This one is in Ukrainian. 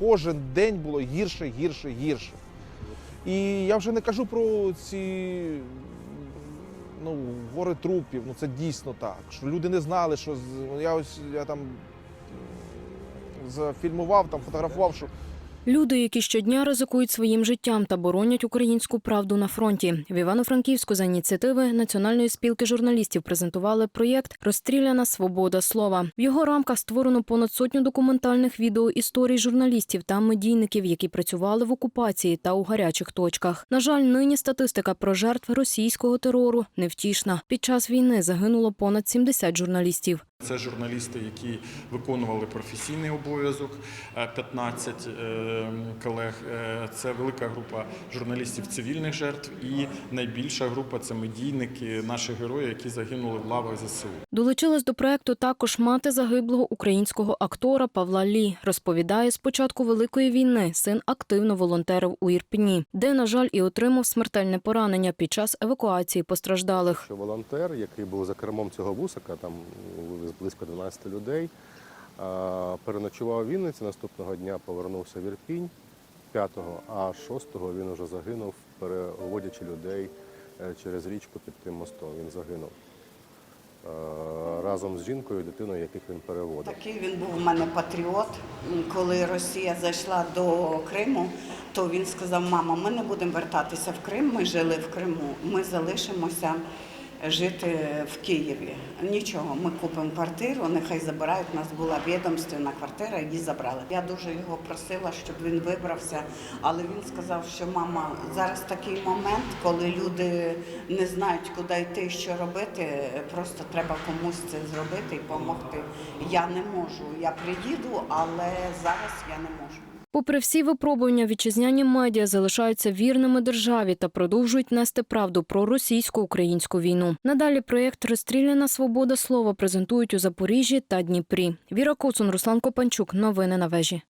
кожен день було гірше, гірше, гірше. І я вже не кажу про ці ну, гори трупів. Ну це дійсно так. Що люди не знали, що я ось я там зафільмував, там фотографував, що Люди, які щодня ризикують своїм життям та боронять українську правду на фронті. В Івано-Франківську за ініціативи Національної спілки журналістів презентували проєкт Розстріляна свобода слова. В його рамках створено понад сотню документальних відео історій журналістів та медійників, які працювали в окупації та у гарячих точках. На жаль, нині статистика про жертв російського терору невтішна. Під час війни загинуло понад 70 журналістів. Це журналісти, які виконували професійний обов'язок, е, 15 е, колег. Е, Це велика група журналістів цивільних жертв, і найбільша група це медійники, наші герої, які загинули в лавах ЗСУ. Долучилась до проекту також мати загиблого українського актора Павла Лі. Розповідає, з початку великої війни син активно волонтерив у Ірпені, де, на жаль, і отримав смертельне поранення під час евакуації постраждалих. волонтер, який був за кермом цього бусика, там близько 12 людей, переночував у Вінниці, наступного дня повернувся в Ірпінь 5-го, а 6-го він уже загинув, переводячи людей е, через річку під тим мостом. Він загинув е, разом з жінкою дитиною, яких він переводив. Такий він був у мене патріот. Коли Росія зайшла до Криму, то він сказав: мама, ми не будемо вертатися в Крим. Ми жили в Криму. Ми залишимося жити в Києві. Нічого, ми купимо квартиру, нехай забирають. У нас була відомственна квартира, її забрали. Я дуже його просила, щоб він вибрався, але він сказав, що мама, зараз такий момент, коли люди не знають, куди йти, що робити. Просто треба комусь це зробити і допомогти. Я не можу. Я приїду, але зараз я не можу. Попри всі випробування, вітчизняні медіа залишаються вірними державі та продовжують нести правду про російсько-українську війну. Надалі проєкт Розстріляна свобода слова презентують у Запоріжжі та Дніпрі. Віра Коцун, Руслан Копанчук. Новини на вежі.